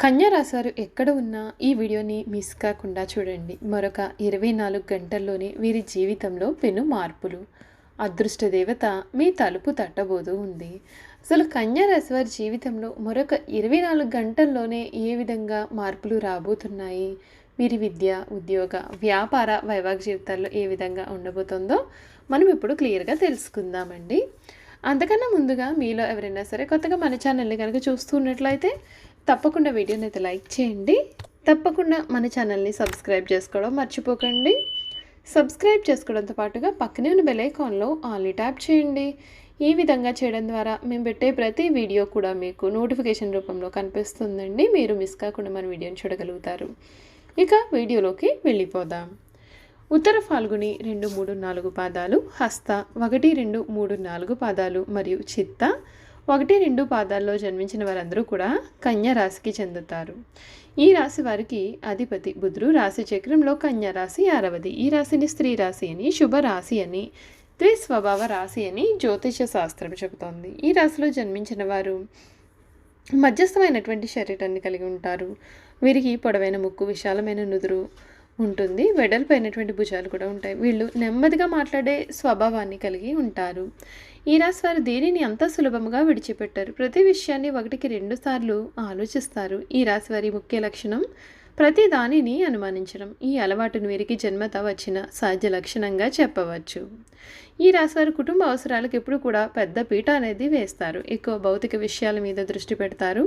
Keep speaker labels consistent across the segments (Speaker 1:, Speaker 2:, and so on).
Speaker 1: కన్యరాశారు ఎక్కడ ఉన్నా ఈ వీడియోని మిస్ కాకుండా చూడండి. మరొక ఇరవై నాలుగు గంటల్లోనే వీరి జీవితంలో పెను మార్పులు. అదృష్ట దేవత మీ తలుపు తట్టబోతూ ఉంది. అసలు కన్యారాశి వారి జీవితంలో మరొక ఇరవై నాలుగు గంటల్లోనే ఏ విధంగా మార్పులు రాబోతున్నాయి? వీరి విద్య ఉద్యోగ వ్యాపార వైవాహిక జీవితాల్లో ఏ విధంగా ఉండబోతుందో మనం ఇప్పుడు క్లియర్గా తెలుసుకుందామండి. అంతకన్నా ముందుగా మీలో ఎవరైనా సరే కొత్తగా మన ఛానల్ని కనుక చూస్తున్నట్లయితే తప్పకుండా వీడియోని అయితే లైక్ చేయండి. తప్పకుండా మన ఛానల్ని సబ్స్క్రైబ్ చేసుకోవడం మర్చిపోకండి. సబ్స్క్రైబ్ చేసుకోవడంతో పాటుగా పక్కనే ఉన్న బెల్ ఐకాన్లో ట్యాప్ చేయండి. ఈ విధంగా చేయడం ద్వారా మేము పెట్టే ప్రతి వీడియో కూడా మీకు నోటిఫికేషన్ రూపంలో కనిపిస్తుందండి. మీరు మిస్ కాకుండా మన వీడియోని చూడగలుగుతారు. ఇక వీడియోలోకి వెళ్ళిపోదాం. ఉత్తర ఫాల్గుని రెండు మూడు నాలుగు పాదాలు హస్త ఒకటి రెండు మూడు నాలుగు పాదాలు మరియు చిత్త ఒకటి రెండు పాదాల్లో జన్మించిన వారందరూ కూడా కన్యా రాశికి చెందుతారు. ఈ రాశి వారికి అధిపతి బుధుడు రాశి చక్రంలో కన్యా రాశి ఆరవది ఈ రాశిని స్త్రీ రాశి అని శుభ రాశి అని త్రిస్వభావ రాశి అని జ్యోతిష శాస్త్రం చెబుతోంది. ఈ రాశిలో జన్మించిన వారు మధ్యస్థమైనటువంటి శరీరాన్ని కలిగి ఉంటారు. వీరికి పొడవైన ముక్కు విశాలమైన నుదురు ఉంటుంది. వెడల్పైనటువంటి భుజాలు కూడా ఉంటాయి. వీళ్ళు నెమ్మదిగా మాట్లాడే స్వభావాన్ని కలిగి ఉంటారు. ఈ రాశి వారు దేనిని అంత సులభంగా విడిచిపెట్టారు? ప్రతి విషయాన్ని ఒకటికి రెండు సార్లు ఆలోచిస్తారు. ఈ రాశి వారి ముఖ్య లక్షణం ప్రతి దానిని అనుమానించడం. ఈ అలవాటును వీరికి జన్మత వచ్చిన సహజ లక్షణంగా చెప్పవచ్చు. ఈ రాశివారి కుటుంబ అవసరాలకు ఎప్పుడు కూడా పెద్ద పీట అనేది వేస్తారు. ఎక్కువ భౌతిక విషయాల మీద దృష్టి పెడతారు.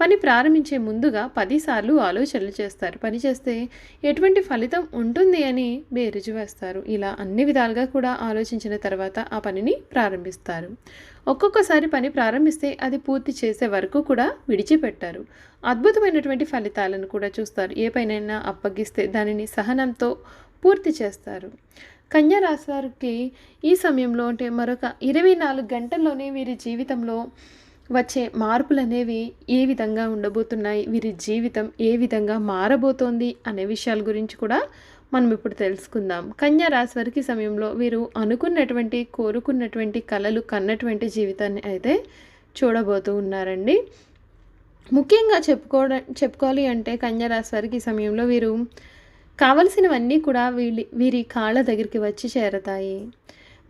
Speaker 1: పని ప్రారంభించే ముందుగా పదిసార్లు ఆలోచనలు చేస్తారు. పని చేస్తే ఎటువంటి ఫలితం ఉంటుంది అని బేరుజు వేస్తారు. ఇలా అన్ని విధాలుగా కూడా ఆలోచించిన తర్వాత ఆ పనిని ప్రారంభిస్తారు. ఒక్కొక్కసారి పని ప్రారంభిస్తే అది పూర్తి చేసే వరకు కూడా విడిచిపెట్టారు. అద్భుతమైనటువంటి ఫలితాలను కూడా చూస్తారు. ఏ పైనైనా అప్పగిస్తే దానిని సహనంతో పూర్తి చేస్తారు. కన్యా రాశి వారికి ఈ సమయంలో అంటే మరొక ఇరవై నాలుగు గంటల్లోనే వీరి జీవితంలో వచ్చే మార్పులు అనేవి ఏ విధంగా ఉండబోతున్నాయి వీరి జీవితం ఏ విధంగా మారబోతోంది అనే విషయాల గురించి కూడా మనం ఇప్పుడు తెలుసుకుందాం. కన్యా రాశి వారికి సమయంలో వీరు అనుకున్నటువంటి కోరుకున్నటువంటి కళలు కన్నటువంటి జీవితాన్ని అయితే చూడబోతూ ఉన్నారండి. ముఖ్యంగా చెప్పుకోవడం చెప్పుకోవాలి అంటే కన్యా రాశి వారికి సమయంలో వీరు కావలసినవన్నీ కూడా వీళ్ళి వీరి కాళ్ళ దగ్గరికి వచ్చి చేరతాయి.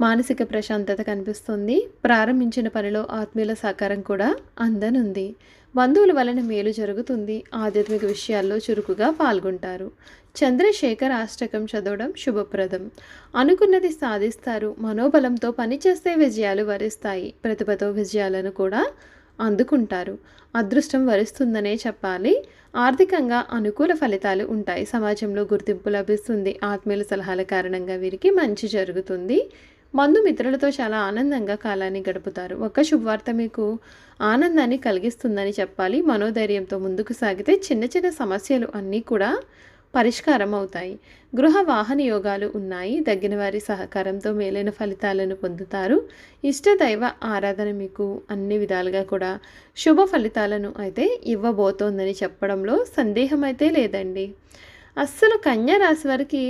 Speaker 1: మానసిక ప్రశాంతత కనిపిస్తుంది. ప్రారంభించిన పనిలో ఆత్మీయుల సహకారం కూడా అందనుంది. బంధువుల వలన మేలు జరుగుతుంది. ఆధ్యాత్మిక విషయాల్లో చురుకుగా పాల్గొంటారు. చంద్రశేఖర్ అష్టకం చదవడం శుభప్రదం. అనుకున్నది సాధిస్తారు. మనోబలంతో పనిచేస్తే విజయాలు వరిస్తాయి. ప్రతిభతో విజయాలను కూడా అందుకుంటారు. అదృష్టం వరిస్తుందనే చెప్పాలి. ఆర్థికంగా అనుకూల ఫలితాలు ఉంటాయి. సమాజంలో గుర్తింపు లభిస్తుంది. ఆత్మీయుల సలహాల కారణంగా వీరికి మంచి జరుగుతుంది. మందు మిత్రులతో చాలా ఆనందంగా కాలాన్ని గడుపుతారు. ఒక శుభవార్త మీకు ఆనందాన్ని కలిగిస్తుందని చెప్పాలి. మనోధైర్యంతో ముందుకు సాగితే చిన్న చిన్న సమస్యలు అన్నీ కూడా పరిష్కారం అవుతాయి గృహ వాహన యోగాలు ఉన్నాయి. దగ్గిన వారి సహకారంతో మేలైన ఫలితాలను పొందుతారు. ఇష్టదైవ ఆరాధన మీకు అన్ని విధాలుగా కూడా శుభ ఫలితాలను అయితే ఇవ్వబోతోందని చెప్పడంలో సందేహం అయితే లేదండి. అస్సలు కన్యా రాశి వారికి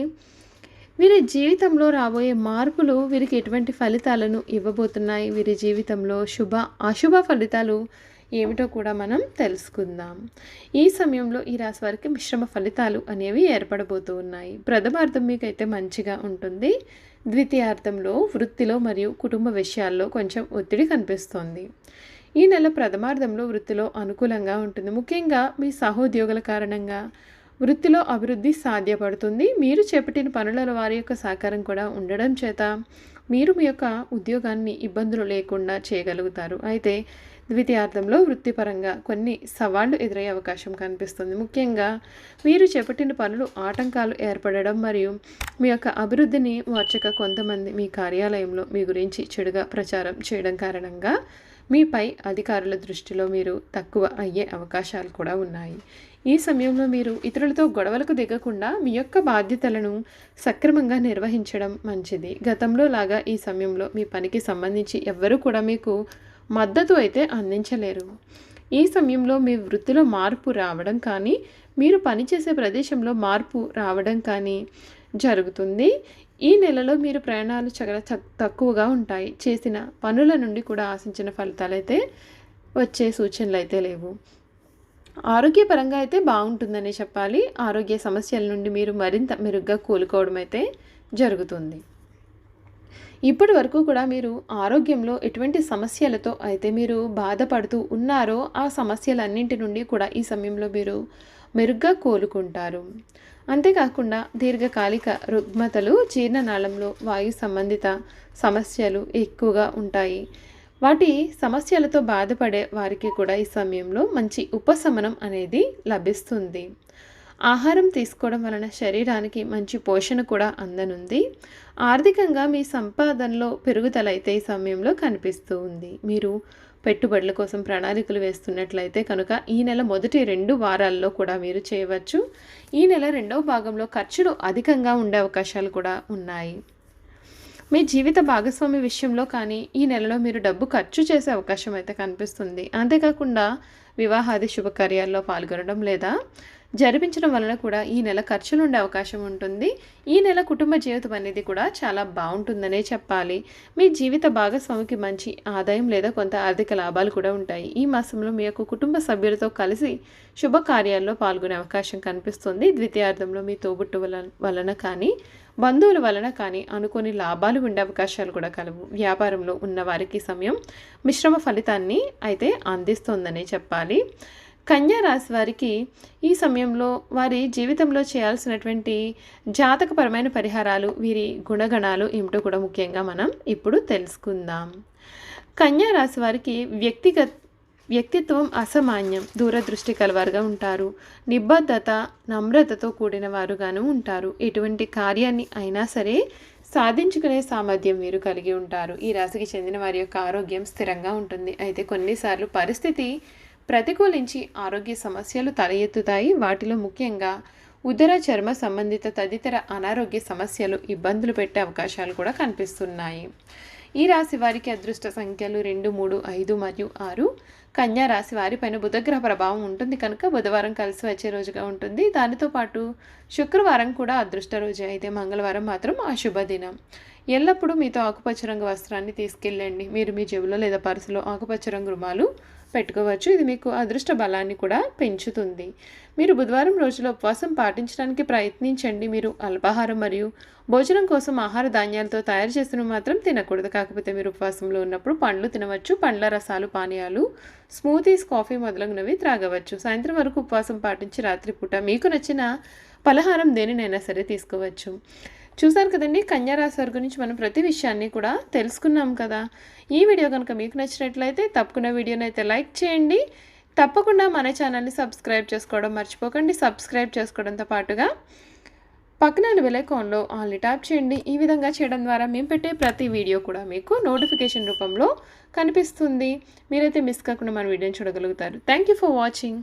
Speaker 1: వీరి జీవితంలో రాబోయే మార్పులు వీరికి ఎటువంటి ఫలితాలను ఇవ్వబోతున్నాయి? వీరి జీవితంలో శుభ అశుభ ఫలితాలు ఏమిటో కూడా మనం తెలుసుకుందాం. ఈ సమయంలో ఈ రాశి వారికి మిశ్రమ ఫలితాలు అనేవి ఏర్పడబోతూ ఉన్నాయి. ప్రథమార్థం మీకైతే మంచిగా ఉంటుంది. ద్వితీయార్థంలో వృత్తిలో మరియు కుటుంబ విషయాల్లో కొంచెం ఒత్తిడి కనిపిస్తోంది. ఈ నెల ప్రథమార్థంలో వృత్తిలో అనుకూలంగా ఉంటుంది. ముఖ్యంగా మీ సహోద్యోగుల కారణంగా వృత్తిలో అభివృద్ధి సాధ్యపడుతుంది. మీరు చేపట్టిన పనులలో వారి యొక్క సహకారం కూడా ఉండడం చేత మీరు మీ యొక్క ఉద్యోగాన్ని ఇబ్బందులు లేకుండా చేయగలుగుతారు. అయితే ద్వితీయార్థంలో వృత్తిపరంగా కొన్ని సవాళ్ళు ఎదురయ్యే అవకాశం కనిపిస్తుంది. ముఖ్యంగా మీరు చేపట్టిన పనులు ఆటంకాలు ఏర్పడడం మరియు మీ యొక్క అభివృద్ధిని మార్చక కొంతమంది మీ కార్యాలయంలో మీ గురించి చెడుగా ప్రచారం చేయడం కారణంగా మీపై అధికారుల దృష్టిలో మీరు తక్కువ అయ్యే అవకాశాలు కూడా ఉన్నాయి. ఈ సమయంలో మీరు ఇతరులతో గొడవలకు దిగకుండా మీ యొక్క బాధ్యతలను సక్రమంగా నిర్వహించడం మంచిది. గతంలో లాగా ఈ సమయంలో మీ పనికి సంబంధించి ఎవ్వరూ కూడా మీకు మద్దతు అయితే అందించలేరు. ఈ సమయంలో మీ వృత్తిలో మార్పు రావడం కానీ మీరు పనిచేసే ప్రదేశంలో మార్పు రావడం కానీ జరుగుతుంది. ఈ నెలలో మీరు ప్రయాణాలు చాలా తక్కువగా ఉంటాయి. చేసిన పనుల నుండి కూడా ఆశించిన ఫలితాలు అయితే వచ్చే సూచనలు అయితే లేవు. ఆరోగ్యపరంగా అయితే బాగుంటుందనే చెప్పాలి. ఆరోగ్య సమస్యల నుండి మీరు మరింత మెరుగ్గా కోలుకోవడం అయితే జరుగుతుంది. ఇప్పటి వరకు కూడా మీరు ఆరోగ్యంలో ఎటువంటి సమస్యలతో అయితే మీరు బాధపడుతూ ఉన్నారో ఆ సమస్యలన్నింటి నుండి కూడా ఈ సమయంలో మీరు మెరుగ్గా కోలుకుంటారు. అంతేకాకుండా దీర్ఘకాలిక రుగ్మతలు జీర్ణనాళంలో వాయు సంబంధిత సమస్యలు ఎక్కువగా ఉంటాయి. వాటి సమస్యలతో బాధపడే వారికి కూడా ఈ సమయంలో మంచి ఉపశమనం అనేది లభిస్తుంది. ఆహారం తీసుకోవడం వలన శరీరానికి మంచి పోషణ కూడా అందనుంది. ఆర్థికంగా మీ సంపాదనలో పెరుగుదల అయితే ఈ సమయంలో కనిపిస్తూ ఉంది. మీరు పెట్టుబడుల కోసం ప్రణాళికలు వేస్తున్నట్లయితే కనుక ఈ నెల మొదటి రెండు వారాల్లో కూడా మీరు చేయవచ్చు. ఈ నెల రెండవ భాగంలో ఖర్చులు అధికంగా ఉండే అవకాశాలు కూడా ఉన్నాయి. మీ జీవిత భాగస్వామి విషయంలో కానీ ఈ నెలలో మీరు డబ్బు ఖర్చు చేసే అవకాశం అయితే కనిపిస్తుంది. అంతేకాకుండా వివాహాది శుభకార్యాల్లో పాల్గొనడం లేదా జరిపించడం వలన కూడా ఈ నెల ఖర్చులు ఉండే అవకాశం ఉంటుంది. ఈ నెల కుటుంబ జీవితం అనేది కూడా చాలా బాగుంటుందనే చెప్పాలి. మీ జీవిత భాగస్వామికి మంచి ఆదాయం లేదా కొంత ఆర్థిక లాభాలు కూడా ఉంటాయి. ఈ మాసంలో మీ యొక్క కుటుంబ సభ్యులతో కలిసి శుభకార్యాల్లో పాల్గొనే అవకాశం కనిపిస్తుంది. ద్వితీయార్థంలో మీ తోబుట్టు వలన కానీ బంధువుల వలన కానీ అనుకోని లాభాలు ఉండే అవకాశాలు కూడా కలవు. వ్యాపారంలో ఉన్న వారికి సమయం మిశ్రమ ఫలితాన్ని అయితే అందిస్తుందనే చెప్పాలి. రాశి వారికి ఈ సమయంలో వారి జీవితంలో చేయాల్సినటువంటి జాతకపరమైన పరిహారాలు వీరి గుణగణాలు ఏమిటో కూడా ముఖ్యంగా మనం ఇప్పుడు తెలుసుకుందాం. కన్యా రాశి వారికి వ్యక్తిగత వ్యక్తిత్వం అసామాన్యం దూరదృష్టి కలవారుగా ఉంటారు. నిబద్ధత నమ్రతతో కూడిన వారుగాను ఉంటారు. ఎటువంటి కార్యాన్ని అయినా సరే సాధించుకునే సామర్థ్యం మీరు కలిగి ఉంటారు. ఈ రాశికి చెందిన వారి యొక్క ఆరోగ్యం స్థిరంగా ఉంటుంది. అయితే కొన్నిసార్లు పరిస్థితి ప్రతికూలించి ఆరోగ్య సమస్యలు తల ఎత్తుతాయి వాటిలో ముఖ్యంగా ఉదర చర్మ సంబంధిత తదితర అనారోగ్య సమస్యలు ఇబ్బందులు పెట్టే అవకాశాలు కూడా కనిపిస్తున్నాయి. ఈ రాశి వారికి అదృష్ట సంఖ్యలు రెండు మూడు ఐదు మరియు ఆరు. కన్యా రాశి వారిపైన బుధగ్రహ ప్రభావం ఉంటుంది కనుక బుధవారం కలిసి వచ్చే రోజుగా ఉంటుంది. దానితో పాటు శుక్రవారం కూడా అదృష్ట రోజు. అయితే మంగళవారం మాత్రం అశుభ దినం. ఎల్లప్పుడూ మీతో ఆకుపచ్చ రంగు వస్త్రాన్ని తీసుకెళ్ళండి. మీరు మీ జేబులో లేదా పర్సులో ఆకుపచ్చ రంగు రుమాలు పెట్టుకోవచ్చు. ఇది మీకు అదృష్ట బలాన్ని కూడా పెంచుతుంది. మీరు బుధవారం రోజులో ఉపవాసం పాటించడానికి ప్రయత్నించండి. మీరు అల్పాహారం మరియు భోజనం కోసం ఆహార ధాన్యాలతో తయారు చేసిన మాత్రం తినకూడదు. కాకపోతే మీరు ఉపవాసంలో ఉన్నప్పుడు పండ్లు తినవచ్చు. పండ్ల రసాలు పానీయాలు స్మూతీస్ కాఫీ మొదలగునవి త్రాగవచ్చు. సాయంత్రం వరకు ఉపవాసం పాటించి రాత్రిపూట మీకు నచ్చిన పలహారం దేనినైనా సరే తీసుకోవచ్చు. చూసారు కదండి కన్యారాశి వారి గురించి మనం ప్రతి విషయాన్ని కూడా తెలుసుకున్నాం కదా. ఈ వీడియో కనుక మీకు నచ్చినట్లయితే తప్పకుండా వీడియోని అయితే లైక్ చేయండి. తప్పకుండా మన ఛానల్ని సబ్స్క్రైబ్ చేసుకోవడం మర్చిపోకండి. సబ్స్క్రైబ్ చేసుకోవడంతో పాటుగా పక్కన విలేకోన్లో ఆన్లీ ట్యాప్ చేయండి. ఈ విధంగా చేయడం ద్వారా మేము పెట్టే ప్రతి వీడియో కూడా మీకు నోటిఫికేషన్ రూపంలో కనిపిస్తుంది. మీరైతే మిస్ కాకుండా మన వీడియోని చూడగలుగుతారు. Thank you for watching.